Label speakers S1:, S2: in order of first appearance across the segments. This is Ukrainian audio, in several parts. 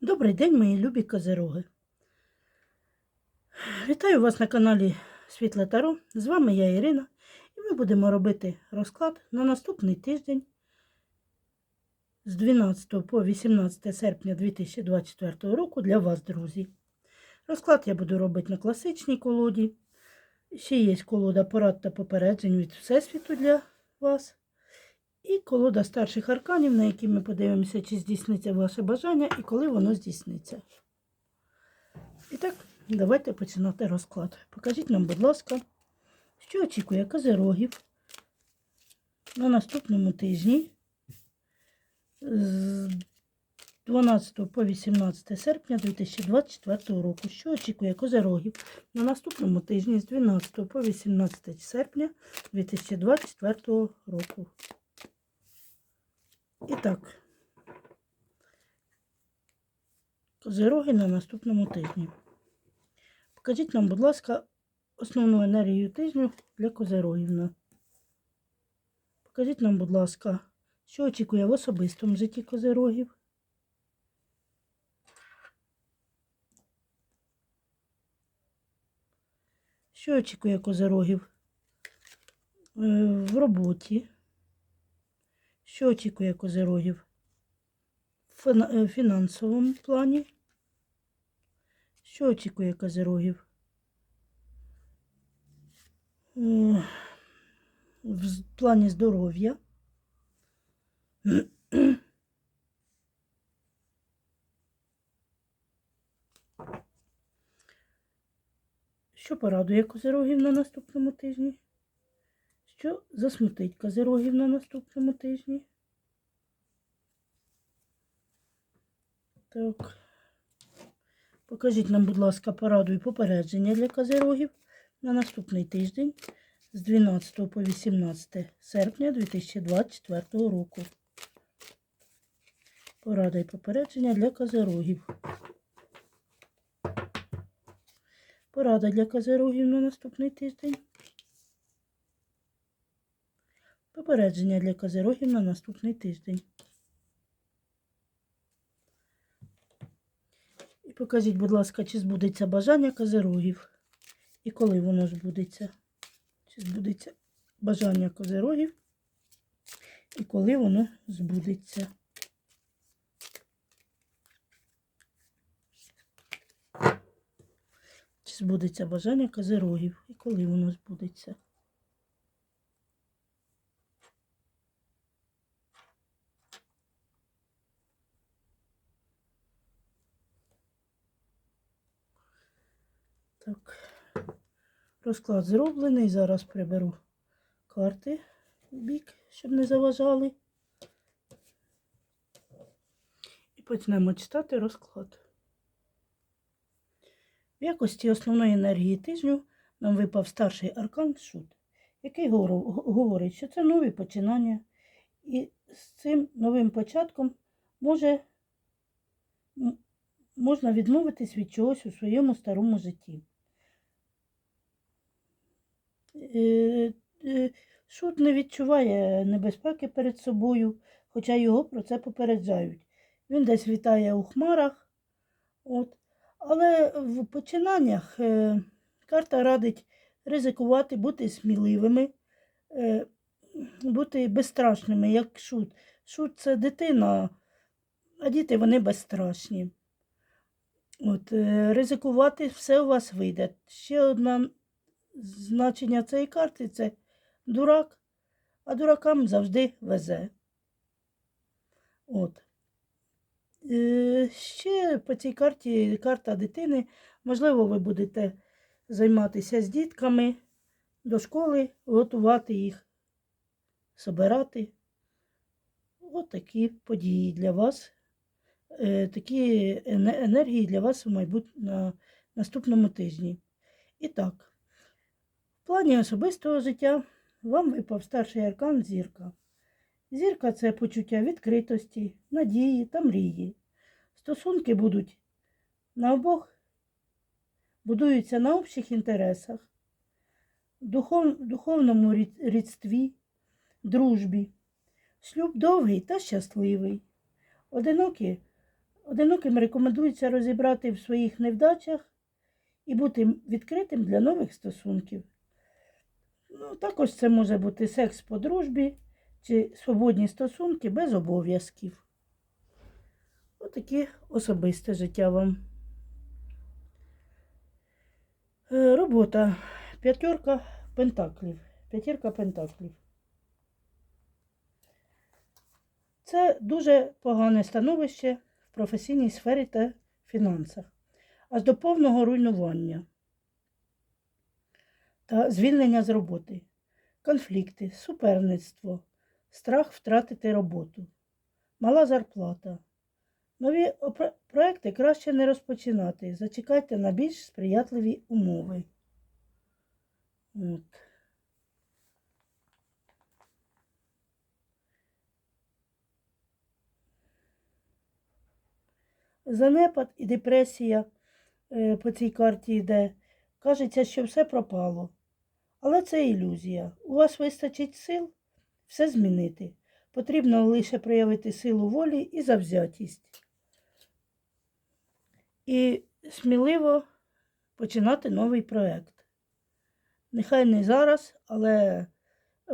S1: Добрий день, мої любі козероги. Вітаю вас на каналі Світле Таро. З вами я Ірина, і ми будемо робити розклад на наступний тиждень з 12 по 18 серпня 2024 року для вас, друзі. Розклад я буду робити на класичній колоді. Ще є колода порад та попереджень від Всесвіту для вас. І колода старших арканів, на які ми подивимося, чи здійсниться ваше бажання і коли воно здійсниться. І так, давайте починати розклад. Покажіть нам, будь ласка, що очікує козирогів на наступному тижні з 12 по 18 серпня 2024 року. Що очікує козирогів на наступному тижні з 12 по 18 серпня 2024 року. І так, козироги на наступному тижні. Покажіть нам, будь ласка, основну енергію тижню для козирогів. Покажіть нам, будь ласка, що очікує в особистому житті козирогів. Що очікує козирогів е, в роботі? Що очікує козирогів в е, фінансовому плані? Що очікує козирогів? Е, В плані здоров'я. Що порадує козирогів на наступному тижні? Що засмутить козирогів на наступному тижні? Так. Покажіть нам, будь ласка, пораду і попередження для козирогів на наступний тиждень з 12 по 18 серпня 2024 року. Порада і попередження для козирогів. Порада для козирогів на наступний тиждень. Попередження для козирогів на наступний тиждень. І покажіть, будь ласка, чи збудеться бажання козирогів. І коли воно збудеться. Чи збудеться бажання козирогів. І коли воно збудеться. Чи збудеться бажання козирогів. І коли воно збудеться. Так, розклад зроблений. Зараз приберу карти в бік, щоб не заважали. І почнемо читати розклад. В якості основної енергії тижню нам випав старший аркан Шут, який говорить, що це нові починання, і з цим новим початком може, можна відмовитись від чогось у своєму старому житті. Е, е, Шут не відчуває небезпеки перед собою, хоча його про це попереджають. Він десь вітає у хмарах. От. Але в починаннях е, карта радить ризикувати, бути сміливими, е, бути безстрашними, як шут. Шут це дитина, а діти вони безстрашні. От, е, ризикувати все у вас вийде. Ще одне значення цієї карти це дурак, а дуракам завжди везе. От. Е, Ще по цій карті карта дитини. Можливо, ви будете займатися з дітками до школи, готувати їх, собирати. От такі події для вас, е, такі енергії для вас в майбут... на наступному тижні. І так, в плані особистого життя вам випав старший аркан зірка. Зірка це почуття відкритості, надії та мрії. Стосунки будуть на обох, будуються на общих інтересах, духов, духовному рід- рідстві, дружбі. Шлюб довгий та щасливий. Одинокі Одиноким рекомендується розібрати в своїх невдачах і бути відкритим для нових стосунків. Ну, також це може бути секс по дружбі чи свободні стосунки без обов'язків. Отаке особисте життя вам. Е, Робота. П'ятерка пентаклів. П'ятірка пентаклів. Це дуже погане становище в професійній сфері та фінансах, аж до повного руйнування та звільнення з роботи, конфлікти, суперництво, страх втратити роботу, мала зарплата. Нові проекти краще не розпочинати. Зачекайте на більш сприятливі умови. От. Занепад і депресія е, по цій карті йде. Кажеться, що все пропало. Але це ілюзія. У вас вистачить сил все змінити. Потрібно лише проявити силу волі і завзятість. І сміливо починати новий проєкт. Нехай не зараз, але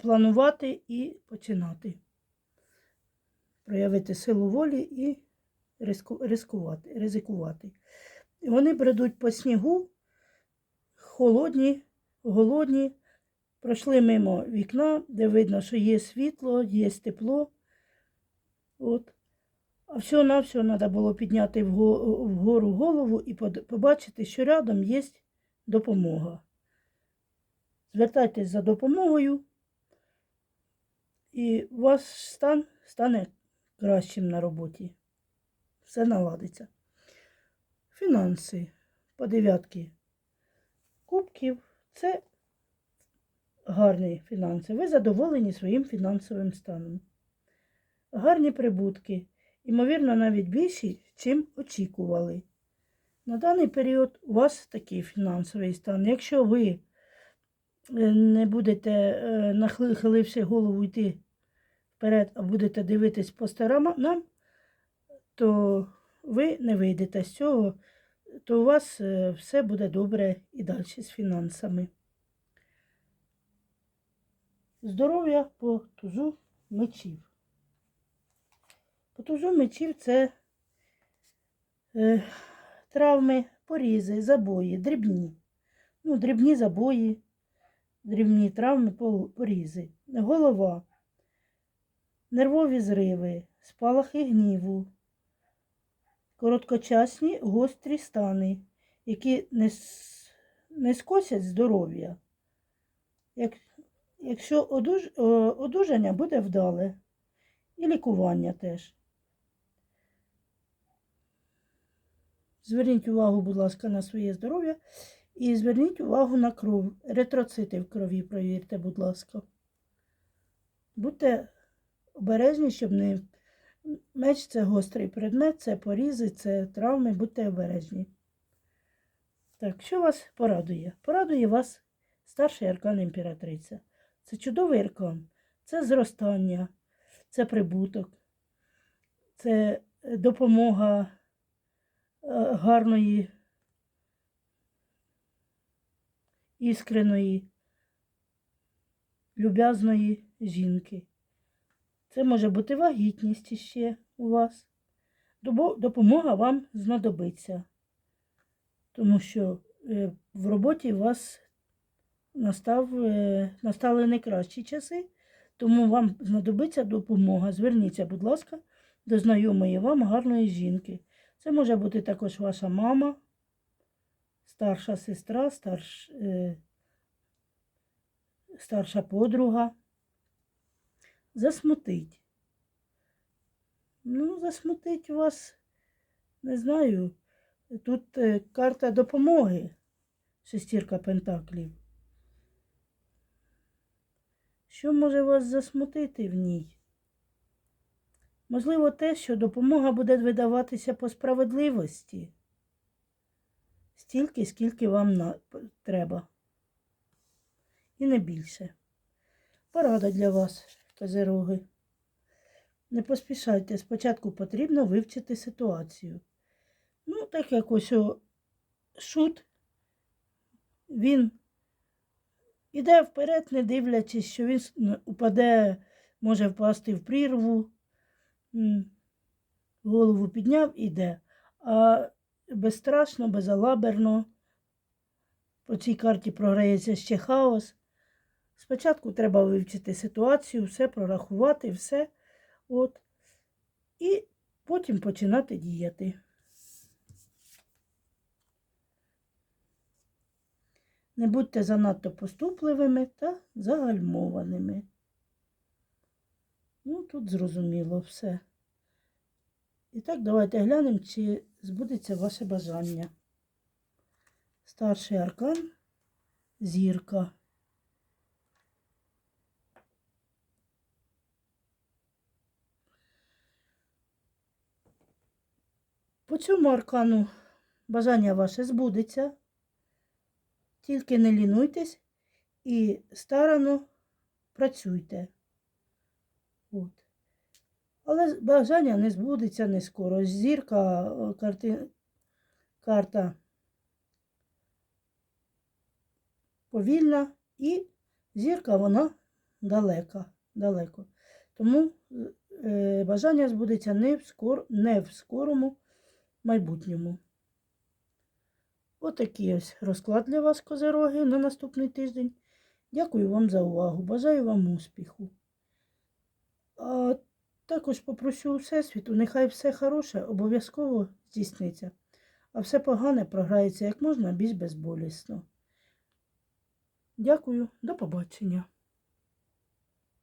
S1: планувати і починати. Проявити силу волі і ризикувати. І вони бредуть по снігу, холодні, голодні, пройшли мимо вікна, де видно, що є світло, є тепло. От. А всього-навсього треба було підняти вгору голову і побачити, що рядом є допомога. Звертайтесь за допомогою, і ваш стан стане кращим на роботі. Все наладиться. Фінанси по дев'ятки кубків це гарні фінанси. Ви задоволені своїм фінансовим станом. Гарні прибутки, ймовірно, навіть більші, чим очікували. На даний період у вас такий фінансовий стан. Якщо ви е, не будете, е, нахиливши голову йти вперед, а будете дивитись по сторонам, то ви не вийдете з цього, то у вас е, все буде добре і далі з фінансами. Здоров'я по тузу мечів. По тузу мечів це е, травми, порізи, забої, дрібні. Ну, дрібні забої, дрібні травми, порізи. Голова, нервові зриви, спалахи гніву, короткочасні гострі стани, які не, не скосять здоров'я. Як, якщо одуж, одужання буде вдале, і лікування теж. Зверніть увагу, будь ласка, на своє здоров'я і зверніть увагу на кров. Ретроцити в крові провірте, будь ласка. Будьте обережні, щоб не. Меч це гострий предмет, це порізи, це травми, будьте обережні. Так, що вас порадує? Порадує вас старший аркан імператриця. Це чудовий аркан, це зростання, це прибуток, це е, допомога е, гарної, іскреної, люб'язної жінки. Це може бути вагітність іще у вас. Допомога вам знадобиться, тому що е, в роботі у вас настав, е, настали не кращі часи, тому вам знадобиться допомога. Зверніться, будь ласка, до знайомої вам гарної жінки. Це може бути також ваша мама, старша сестра, старш, е, старша подруга. Засмутить. Ну, засмутить вас, не знаю. Тут е, карта допомоги, шестірка пентаклів. Що може вас засмутити в ній? Можливо, те, що допомога буде видаватися по справедливості. Стільки, скільки вам треба. І не більше. Порада для вас, козероги. Не поспішайте, спочатку потрібно вивчити ситуацію. Ну, так як ось шут, він іде вперед, не дивлячись, що він упаде, може впасти в прірву, голову підняв і йде. А безстрашно, безалаберно по цій карті програється ще хаос. Спочатку треба вивчити ситуацію, все прорахувати, все. От. І потім починати діяти. Не будьте занадто поступливими та загальмованими. Ну, тут зрозуміло все. І так, давайте глянемо, чи збудеться ваше бажання. Старший аркан зірка. По цьому аркану бажання ваше збудеться. Тільки не лінуйтесь і старано працюйте. От. Але бажання не збудеться не скоро. Зірка, е, карти, карта повільна і зірка вона далека, далеко. Тому е, бажання збудеться не в, скор, не в скорому майбутньому. Отакий ось розклад для вас, козероги, на наступний тиждень. Дякую вам за увагу. Бажаю вам успіху. А також попрошу Всесвіту, нехай все хороше обов'язково здійсниться, а все погане програється як можна більш безболісно. Дякую, до побачення.